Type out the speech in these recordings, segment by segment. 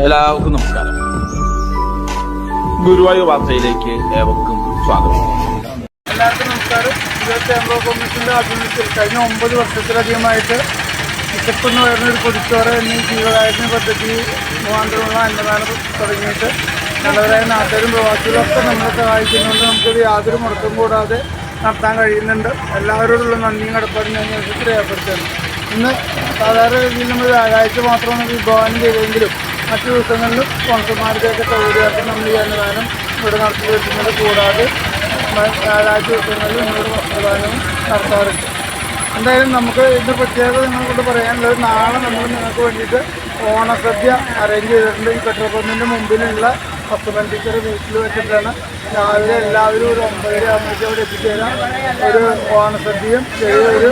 എല്ലാവർക്കും നമസ്കാരം. ഗുരുവായൂർ വാർത്തയിലേക്ക് ഏവർക്കും സ്വാഗതം. എല്ലാവർക്കും നമസ്കാരം. ഇരുപത്തി അമ്പത് കമ്മീഷന്റെ ആഭിമുഖ്യത്തിൽ കഴിഞ്ഞ ഒമ്പത് വർഷത്തിലധികമായിട്ട് വിശപ്പെന്ന് വരുന്ന ഒരു പൊതിച്ചോറ് എന്നീ ജീവകാരുണ്യ പദ്ധതി മുഖാന്തരമുള്ള അന്നദാനം തുടങ്ങിയിട്ട് നല്ലവരായ നാട്ടുകാരും പ്രവാസികളൊക്കെ നമ്മളെ സഹായിക്കുന്നുണ്ട് നമുക്കത് യാതൊരു മുടക്കം കൂടാതെ നടത്താൻ കഴിയുന്നുണ്ട്. എല്ലാവരോടുള്ള നന്ദിയും കടപ്പാടും ഞാൻ രേഖപ്പെടുത്തുന്നു ഇന്ന് സാധാരണ രീതിയിൽ നമ്മൾ വ്യാഴാഴ്ച മാത്രമാണ് വിഭാവനം ചെയ്തെങ്കിലും മറ്റു ദിവസങ്ങളിലും സ്പോൺസർമാരുടെയൊക്കെ സൗകര്യമായിട്ട് നമ്മൾ ഈ അന്നദാനം ഇവിടെ നടത്തി വരുന്നത് കൂടാതെ വ്യാഴാഴ്ച ദിവസങ്ങളിൽ ഇന്നൊരു പ്രധാനവും നടത്താറുണ്ട്. എന്തായാലും നമുക്ക് ഇതിന്റെ പ്രത്യേകത നിങ്ങളോട് പറയാനുള്ളത് നാളെ നമ്മൾ നിങ്ങൾക്ക് വേണ്ടിയിട്ട് ഓണസദ്യ അറേഞ്ച് ചെയ്തിട്ടുണ്ട്. ഈ പെട്രോൾ പമ്പിന്റെ മുമ്പിലുള്ള പത്തുമൻ ടീച്ചർ വീട്ടിൽ വെച്ചിട്ടാണ് രാവിലെ എല്ലാവരും ഒരു ഒമ്പതര ആകുമ്പോഴേക്കും അവിടെ എത്തിച്ചേരാം. ഒരു ഓണസദ്യയും ചെറിയൊരു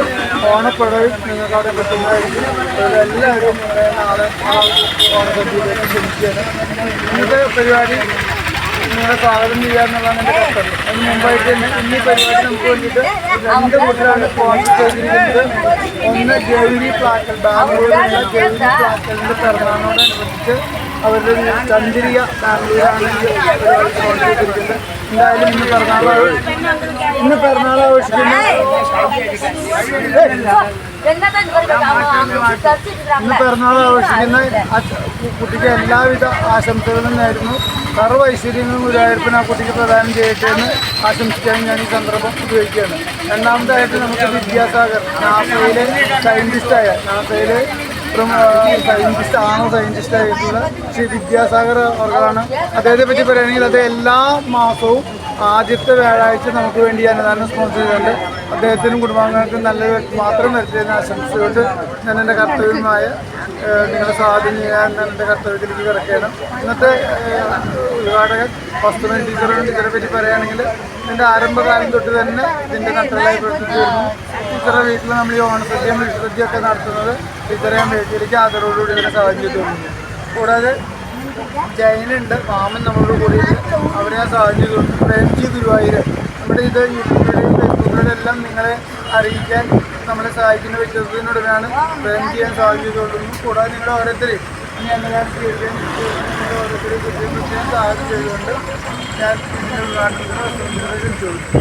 ഓണപ്പടവും നിങ്ങൾക്ക് അവിടെ കിട്ടുന്നതായിരിക്കും എല്ലാവരും നാളെ ആ ഓണസദ്യയിലേക്ക് ക്ഷണിക്കുകയാണ്. ഇന്നത്തെ പരിപാടി നിങ്ങളെ സ്വാഗതം ചെയ്യാന്നുള്ളതാണ് എന്റെ കർത്തവ്യം. അതിന് മുമ്പായിട്ട് തന്നെ ഇന്ന് പരിപാടി നമുക്ക് വേണ്ടിയിട്ട് രണ്ട് കൂട്ടരാണ് സ്പോൺസർ ചെയ്തിരിക്കുന്നത്. ഒന്ന് ഗൗരി പ്ലാക്കൽ ബാംഗ്ലൂരിലുള്ള ഗൗരി പ്ലാക്കലിന്റെ പിറന്നാളിനോടനുബന്ധിച്ച് അവരുടെ ഒരു ചന്ദ്രിക ബാംഗ്ലൂരാണ് പരിപാടി സ്പോൺസർ ചെയ്തിരിക്കുന്നത് എന്തായാലും ഇന്ന് പിറന്നാൾ ഇന്ന് പിറന്നാൾ ഇന്ന് പിറന്നാൾ ആഘോഷിക്കുന്ന കുട്ടിക്ക് എല്ലാവിധ ആശംസകളും നേരുന്നു. സർവ ഐശ്വര്യങ്ങളും ഗുരുവായൂരപ്പൻ ആ കുട്ടിക്ക് പ്രദാനം ചെയ്യട്ടെ എന്ന് ആശംസിക്കാൻ ഞാൻ ഈ സന്ദർഭം ഉപയോഗിക്കുകയാണ്. രണ്ടാമതായിട്ട് നമുക്ക് വിദ്യാസാഗർ നാസയിലെ സയന്റിസ്റ്റായ നാസയിലെ സയന്റിസ്റ്റ് ആണോ സയന്റിസ്റ്റ് ആയിട്ടുള്ള ശ്രീ വിദ്യാസാഗർ അവർക്കാണ് അദ്ദേഹത്തെ പറ്റി പറയുകയാണെങ്കിൽ അത് എല്ലാ മാസവും ആദ്യത്തെ വ്യാഴാഴ്ച നമുക്ക് വേണ്ടി അന്നദാനം സ്പോൺസർ ചെയ്തുകൊണ്ട് അദ്ദേഹത്തിനും കുടുംബാംഗങ്ങൾക്കും നല്ല മാത്രം വരുത്തിയതിനെ ആശംസിച്ചുകൊണ്ട് ഞാൻ എന്റെ കർത്തവ്യമായ നിങ്ങളുടെ നിങ്ങളെ സ്വാധീനം ഞാൻ എന്റെ കർത്തവ്യത്തിലേക്ക് കിടക്കുകയാണ്. ഇന്നത്തെ ഉദ്ഘാടകൻ വസ്തുവിൻ ടീച്ചറും ടീച്ചറെ പറ്റി പറയുകയാണെങ്കിൽ ഇതിന്റെ ആരംഭകാലം തൊട്ട് തന്നെ ഇതിന്റെ കട്ടലായി പ്രവർത്തിച്ചിരുന്നു ടീച്ചറെ വീട്ടിൽ നമ്മൾ ഈ ഓണസദ്യയും വിഷുസദ്യയൊക്കെ നടത്തുന്നത് ടീച്ചറെ ഞാൻ വീട്ടിലേക്ക് ആദരവോടുകൂടി ഇതിനെ സഹായം കൂടാതെ ജൈനുണ്ട് മാമൻ നമ്മളോട് കൂടി അവരെ ഞാൻ സാഹചര്യം പ്രേംജി ഗുരുവായൂർ നമ്മുടെ ഇത് എല്ലാം നിങ്ങളെ അറിയിക്കാൻ നമ്മളെ സഹായിക്കുന്ന വ്യക്തിത്വത്തിനോടാണ് പ്രേം സഹായം ചെയ്തുകൊണ്ടിരുന്നു കൂടാതെ നിങ്ങൾ ഓരോരുത്തരെയും ഇനി തീർച്ചയായും ഓരോരുത്തരെയും പ്രത്യേകം സഹായം ചെയ്തുകൊണ്ട് ഞാൻ ഇതിന്റെ ഉദ്ഘാടനത്തിന് ചോദിച്ചു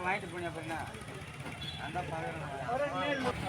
வாங்கிட்டு போனேன் அப்படின்னா அந்த பார்க்குறேன்